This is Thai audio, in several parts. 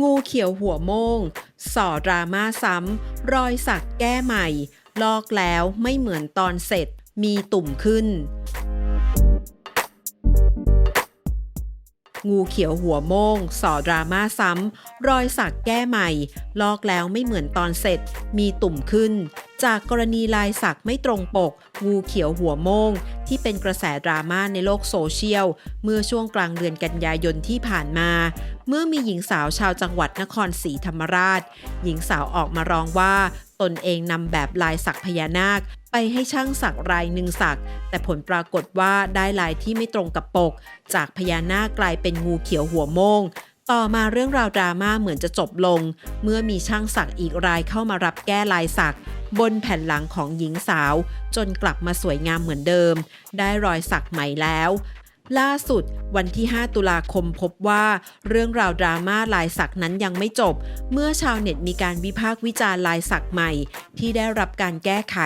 งูเขียวหัวโมง ส่อดราม่าซ้ำ รอยสักแก้ใหม่ ลอกแล้วไม่เหมือนตอนเสร็จ มีตุ่มขึ้น งูเขียวหัวโมง ส่อดราม่าซ้ำ รอยสักแก้ใหม่ ลอกแล้วไม่เหมือนตอนเสร็จ มีตุ่มขึ้น จากกรณีลายสักไม่ตรงปก งูเขียวหัวโมง ที่เป็นกระแสดราม่าในโลกโซเชียล เมื่อช่วงกลางเดือนกันยายนที่ผ่านมา เมื่อมีหญิงสาวชาวจังหวัดนครศรีธรรมราช หญิงสาวออกมาร้องว่า ตนเองนำแบบลายสักพญานาค ไปให้ช่างสักรายหนึ่งสัก แต่ผลปรากฏว่าได้ลายที่ไม่ตรงกับปก จากพญานาคกลายเป็นงูเขียวหัวโมงต่อมาเรื่องราวดราม่าเหมือนจะจบลง เมื่อมีช่างสักอีกรายเข้ามารับแก้ลายสัก บนแผ่นหลังของหญิงสาว จนกลับมาสวยงามเหมือนเดิม ได้รอยสักใหม่แล้ว ล่าสุด วันที่ 5 ตุลาคมพบว่า เรื่องราวดราม่าลายสักนั้นยังไม่จบ เมื่อชาวเน็ตมีการวิพากษ์วิจารณ์ลายสักใหม่ ที่ได้รับการแก้ไข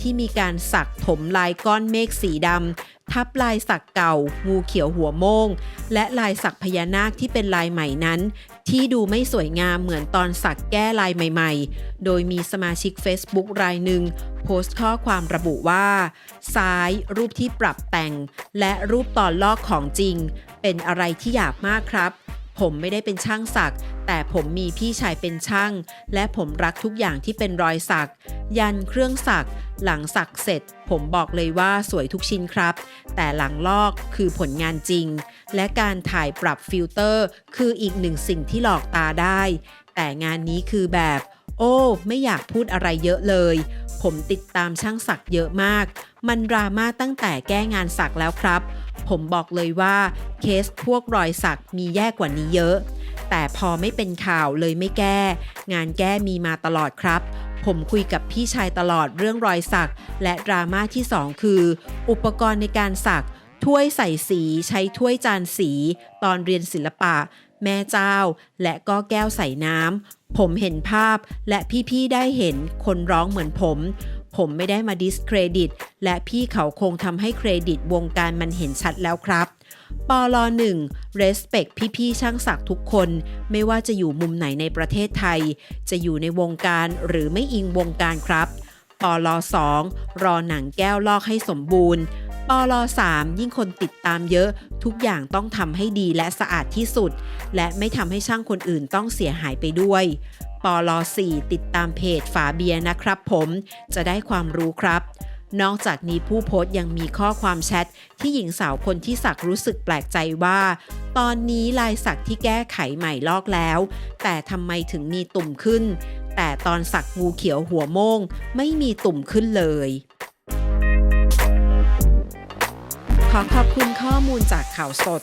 ที่มีการสักถมลายก้อนเมฆสีดำทับลายสักเก่า งูเขียวหัวโมง และลายสักพญานาคที่เป็นลายใหม่นั้น ที่ดูไม่สวยงามเหมือนตอนสักแก้ลายใหม่ ๆ โดยมีสมาชิก Facebook รายหนึ่งโพสต์ข้อความระบุว่า ซ้ายรูปที่ปรับแต่ง และรูปตอนลอกของจริงเป็นอะไรที่หยาบมากครับ ผมไม่ได้เป็นช่างสัก แต่ผมมีพี่ชายเป็นช่าง และผมรักทุกอย่างที่เป็นรอยสัก ยันเครื่องสัก หลังสักเสร็จ ผมบอกเลยว่าสวยทุกชิ้นครับ แต่หลังลอกคือผลงานจริง และการถ่ายปรับฟิลเตอร์ คืออีกหนึ่งสิ่งที่หลอกตาได้ แต่งานนี้คือแบบ โอ้ ไม่อยากพูดอะไรเยอะเลยผมติดตามช่างสักเยอะมาก มันดราม่าตั้งแต่แก้งานสักแล้วครับ ผมบอกเลยว่าเคสพวกรอยสักมีแย่กว่านี้เยอะ แต่พอไม่เป็นข่าวเลยไม่แก้ งานแก้มีมาตลอดครับ ผมคุยกับพี่ชายตลอดเรื่องรอยสัก และดราม่าที่2คือ อุปกรณ์ในการสักถ้วยใส่สีใช้ถ้วยจานสี ตอนเรียนศิลปะ แม่เจ้า และก็แก้วใส่น้ำผมเห็นภาพและพี่ ๆ ได้เห็นคนร้องเหมือนผม ผมไม่ได้มาดิสเครดิต และพี่เขาคงทำให้เครดิตวงการมันเห็นชัดแล้วครับปล1 respect พี่ๆช่างศักดิ์ทุกคน ไม่ว่าจะอยู่มุมไหนในประเทศไทย จะอยู่ในวงการหรือไม่อิงวงการครับปล2รอหนังแก้วลอกให้สมบูรณ์ปล3ยิ่งคนติดตามเยอะ ทุกอย่างต้องทำให้ดีและสะอาดที่สุด และไม่ทำให้ช่างคนอื่นต้องเสียหายไปด้วย ปล4ติดตามเพจฝาเบียร์นะครับผมจะได้ความรู้ครับ นอกจากนี้ผู้โพสต์ยังมีข้อความแชทที่หญิงสาวคนที่สักรู้สึกแปลกใจว่า ตอนนี้ลายสักที่แก้ไขใหม่ลอกแล้ว แต่ทำไมถึงมีตุ่มขึ้น แต่ตอนสักงูเขียวหัวโมงไม่มีตุ่มขึ้นเลยขอขอบคุณข้อมูลจากข่าวสด